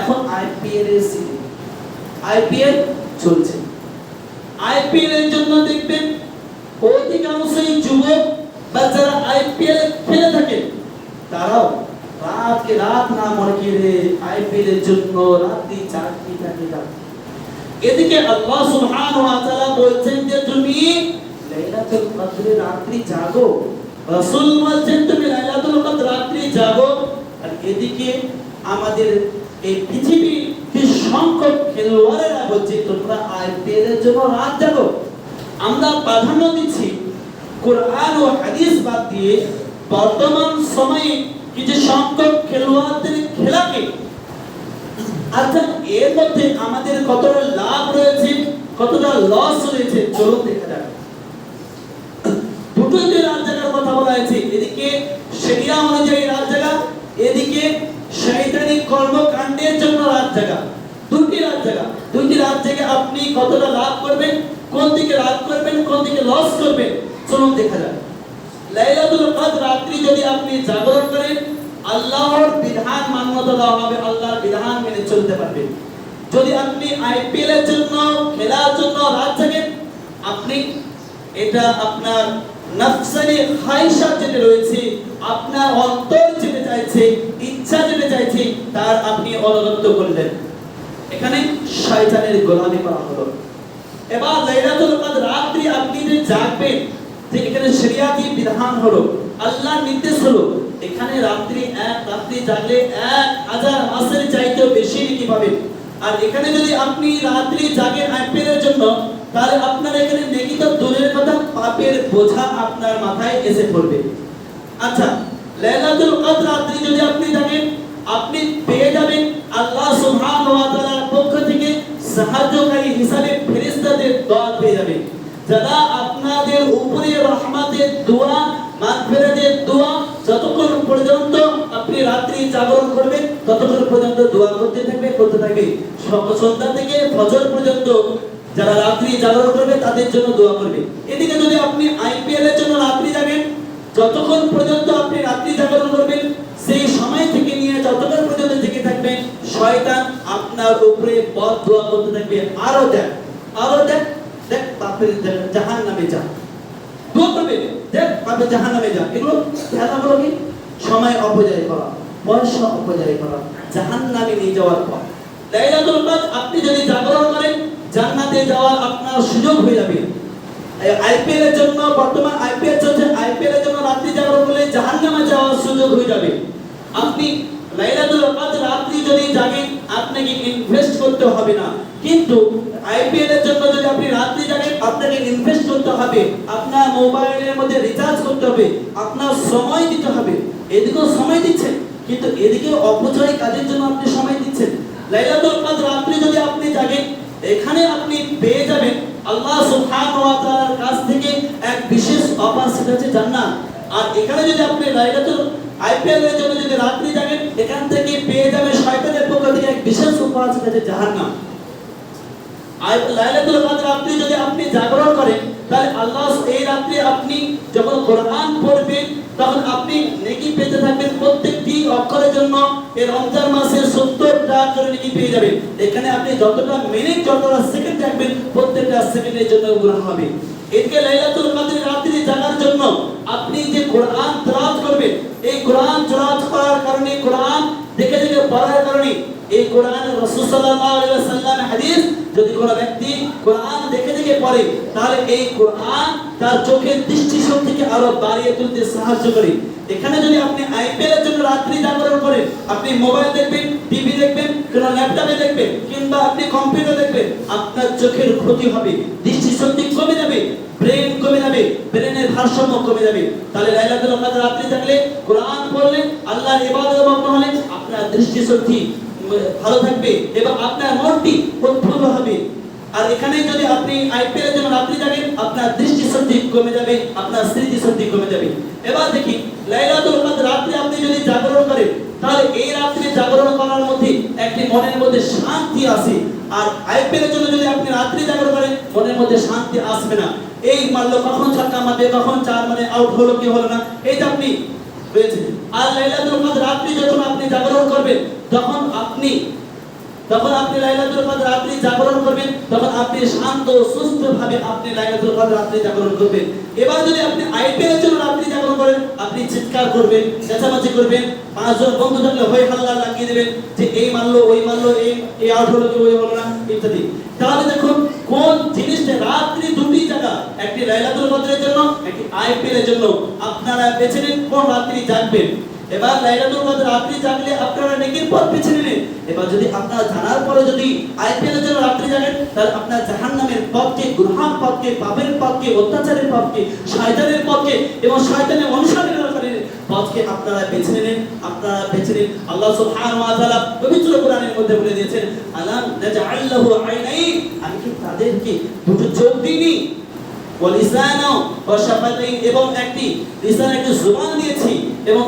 এখন আইপিএল এর season IPL চলছে। আইপিএল এর জন্য দেখবেন অধিকাংশই যুবক বা যারা আইপিএল খেলে থাকেন তারাও রাতকে রাত না মনে করে আইপিএল এর জন্য রাত্রি চাকরি চাকরি এদিকে আল্লাহ সুবহানাহু ওয়া তাআলা বলছেন যে, তুমি লাইলাতুল কদরে রাত্রি জাগো। রাসূল বলছেন, তুমি লাইলাতুল কদর রাত্রি জাগো। আর এদিকে আমাদের এই কি সংখ্যক খেলোয়াড়েরা বলছে, তোমরা আইপিএল এর জন্য রাত জাগো। আমরা প্রাধান্য দিচ্ছি, কোরআন ও হাদিস বাদ দিয়ে বর্তমান সময়ে কিছু সংখ্যক খেলোয়াড়দের খেলাকে আচ্ছা এর মধ্যে আমাদের কতটা লাভ রয়েছে, কতটা লস রয়েছে, চলুন দেখা যাক দুটো যে রাত জায়গার কথা বলা হয়েছে এদিকে শরিয়া অনুযায়ী রাত জায়গা এদিকে শয়তানি কর্মকাণ্ডের জন্য রাত জায়গা? দুটি রাত জায়গা। দুটি রাত জায়গা আপনি কতটা লাভ করবেন? কোন দিকে লাভ করবেন? কোন দিকে লস করবেন? চলুন দেখা যাক। লাইলাতুল কদর রাত্রি যদি আপনি জাগরণ করেন, আল্লাহর বিধান মান্যতা দেওয়া হবে, আল্লাহর বিধান মেনে চলতে পারবেন। যদি আপনি আইপিএল এর জন্য, খেলার জন্য রাত জাগেন, আপনি এটা আপনার নফসানি খাইশা যেটা রয়েছে, আপনার অন্তর যেটা চাইছে, ইচ্ছা যেটা চাইছে তার আপনি অনুগত করলেন। এখানে শয়তানের গোলামি করা হলো। এবার লাইলাতুল কদর রাত্রি আপনি যে জাগবেন, যে এখানে শরিয়াতি বিধান হলো, আল্লাহর নির্দেশ হলো, এখানে রাত্রি এক, রাত্রি জাগলে এক হাজার মাসের চাইতেও বেশি নাকি পাবেন। আর এখানে যদি আপনি রাত্রি জাগেন আইপিএলের জন্য, তাহলে আপনার এখানে নেকি তো দূরের কথা পাপের বোঝা আপনার মাথায় এসে পড়বে। আচ্ছা লাইলাতুল কদর রাত্রি যদি আপনি জাগেন আপনি পেয়ে যাবেন আল্লাহ সুবহানাহু ওয়া তাআলার পক্ষ থেকে সাহায্যকারী হিসাবে ফেরেশতাদের দল পেয়ে যাবেন। যারা আপনাদের উপরে রহমতের দোয়া, মাগফিরাতের দোয়া যতক্ষণ পর্যন্ত আপনি রাত্রি জাগরণ করবেন, ততক্ষণ পর্যন্ত দোয়া করতে থাকবে করতে থাকবে সন্ধ্যা থেকে ফজর পর্যন্ত যারা রাত্রি জাগরণ করবে, তাদের জন্য দোয়া করবে। এদিকে যদি আপনি আইপিএল এর জন্য রাত্রি জাগেন, যতক্ষণ পর্যন্ত আপনি রাত্রি জাগরণ করবেন সেই সময় থেকে নিয়ে যতক্ষণ পর্যন্ত জেগে থাকবেন, শয়তান আপনার উপরে বদ দোয়া করতে থাকবে। আরও দেখ আরও দেখ দেখ বাপের জাহান নামে যা। দোয়া করবে, দেখ বাপের জাহান নামে যা। এগুলো খেলাগুলো কি? সময় অপচয় করা পয়সা অপচয় করা জাহান নামে নিয়ে যাওয়ার পর। লাইলাতুল কদর, আপনি যদি জাগরণ করেন, জান্নাতে যাওয়ার আপনার সুযোগ হয়ে যাবে। আইপিএল এর জন্য, বর্তমান আইপিএল চলছে, আইপিএল এর জন্য রাত্রি জাগরণ করলে জাহান্নামে যাওয়ার সুযোগ হয়ে যাবে। আপনি যদি জাগেন আপনাকে ইনভেস্ট করতে হবে না, কিন্তু আইপিএল এর জন্য যদি আপনি রাত্রি জাগেন, আপনাকে ইনভেস্ট করতে হবে, আপনার মোবাইলের মধ্যে রিচার্জ করতে হবে, আপনার সময় দিতে হবে। এদিকেও সময় দিচ্ছেন, কিন্তু এদিকে অপচয় কাজের জন্য আপনি সময় দিচ্ছেন। লাইলাতুল কদর রাত্রি যদি আপনি জাগেন, এখানে আপনি পেয়ে যাবেন আল্লাহ সুবহানাহু ওয়া তাআলার কাছ থেকে এক বিশেষ অফার সেটা হচ্ছে জান্নাত। আর এখানে যদি আপনি লাইলাতুল আইপিএল এর জন্য যদি রাত্রি জাগেন এখান থেকে পেয়ে যাবেন শয়তানের পক্ষ থেকে এক বিশেষ উপহার জাহান্নাম। লাইলাতুল কদর, আপনি যদি আপনি জাগরণ করেন, তাহলে আল্লাহ এই রাত্রে আপনি যখন কোরআন পড়বেন, তখন আপনি নেকি পেতে থাকবেন প্রত্যেকটি অক্ষরের জন্য। এই রমজান মাসে 70 টা করে নেকি পেয়ে যাবেন। এখানে আপনি যতটা মিনিট যতটা সেকেন্ড থাকবেন প্রত্যেকটা সেকেন্ডের জন্য গুনাহ হবে। এদিকে লাইলাতুল কদর রাত্রি জাগার জন্য আপনি যে কোরআন তেলাওয়াত করবেন এই কোরআন তেলাওয়াত করার কারণে কোরআন দেখে দেখে পড়ার কারণে এই কোরআন রাসূল সাল্লাল্লাহু আলাইহি ওয়াসাল্লামের হাদিস, যদি কোনো ব্যক্তি কোরআন দেখে দেখে পড়ে, তাহলে এই কোরআন তার চোখের দৃষ্টি শক্তিকে আরও বাড়িয়ে তুলতে সাহায্য করে। এখানে যদি আপনি আইপিএল এর জন্য রাত্রি জাগরণ করেন, আপনি মোবাইল দেখবেন, টিভি দেখবেন কোনো ল্যাপটপে দেখবেন, কিংবা আপনি কম্পিউটার দেখবেন, আপনার চোখের ক্ষতি হবে দৃষ্টি শক্তি কমে যাবে, ব্রেন কমে যাবে, ব্রেনের ভারসাম্য কমে যাবে। তাহলে লাইলাতুল কদর রাত্রি থাকলে কোরআন পড়লে, আল্লাহর ইবাদত মগ্ন হলে আপনার দৃষ্টি শক্তি ভালো থাকবে এবং আপনার মনটি উৎফুল্ল হবে। আর এখানে যদি আপনি আইপিএল জন্য রাত্রি জাগেন, আপনার দৃষ্টি শক্তি কমে যাবে, আপনার স্মৃতি শক্তি কমে যাবে। এবার দেখি, লাইলাতুল কদর রাত্রি আপনি যদি জাগরণ করেন, তাহলে এই রাত্রি জাগরণ করার মধ্যে একটি মনের মধ্যে শান্তি আসে আর আইপিএল জন্য যদি আপনি রাত্রি জাগরণ করেন, মনের মধ্যে শান্তি আসবে না। এই মারলো কখন ছক্কা মারবে, কখন চার মানে আউট হলো কি হলো না এই যে আপনি রয়েছে আর লাইলাতুল কদর রাত্রি যখন আপনি তখন আপনি লাইলাতুল কদর রাত্রি জাগরণ করবেন, তখন আপনি শান্ত সুস্থ ভাবে আপনি লাইলাতুল কদর রাত্রি জাগরণ করবেন। এবার যদি আপনি আইপিএল জন্য রাত্রি জাগরণ করেন, আপনি চিৎকার করবেন, চেঁচামেচি করবেন, পাঁচজন বন্ধু থাকলে হই হাল্লা লাগিয়ে দেবেন যে এই মানলো, ওই মানলো, এই এই আউট হলো কি ওই হলো না, ইত্যাদি। তাহলে দেখুন, কোন জিনিসটা রাত্রি দুটি জায়গা, একটি লাইলাতুল কদরের জন্য, একটি আইপিএল এর জন্য আপনারা বেছে নিন, কোন রাত্রি জাগবেন। এবার লাইলাতুল কদর রাত্রি জাগলে আপনারা নেকির পথ বেছে নিলেন এবার যদি আপনারা জানার পরে যদি আইপিএল এর জন্য রাত্রি জাগেন, তাহলে আপনার জাহান্নামের পথকে গুরহান পথকে, পাপের পথকে, অত্যাচারের পথকে, শয়তানের পথকে এবং শয়তানের অনুসরণকারীর পথকে আপনারা বেছে নিলেন আপনারা বেছে নিন আল্লাহ সুবহানাহু ওয়া তাআলা পবিত্র কোরআনের মধ্যে বলে দিয়েছেন, আলাম নাজআল্লাহু আইনাইন? আমি কি তাদেরকে দুটো চোখ দিইনি? ওয়ালিসানা ওয়া শাফাতাইন এবং একটি একটি জুবান দিয়েছি এবং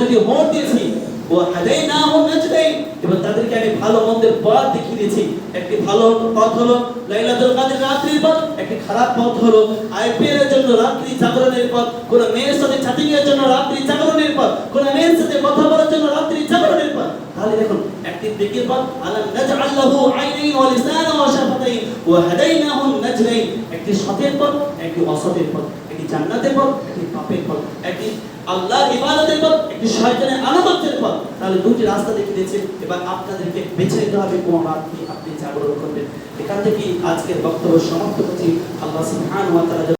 দিয়েছি। এবং তাদেরকে আমি ভালো মন্দের পথ দেখিয়ে দিয়েছি। একটি ভালো পথ হলো লাইলাতুল পথ, একটি খারাপ পথ হলো আইপিএল এর জন্য রাত্রি জাগরণের পথ, কোন মেয়ের সাথে এর জন্য রাত্রি জাগরণের পথ, কোন মেয়ের সাথে কথা বলার রাস্তা দেখিয়ে দিয়েছে। এবার আপনাদেরকে বেছে নিতে হবে কোন আপনি জাগরণ করবেন। এখান থেকে আজকের বক্তব্য সমাপ্ত করছি। আল্লাহ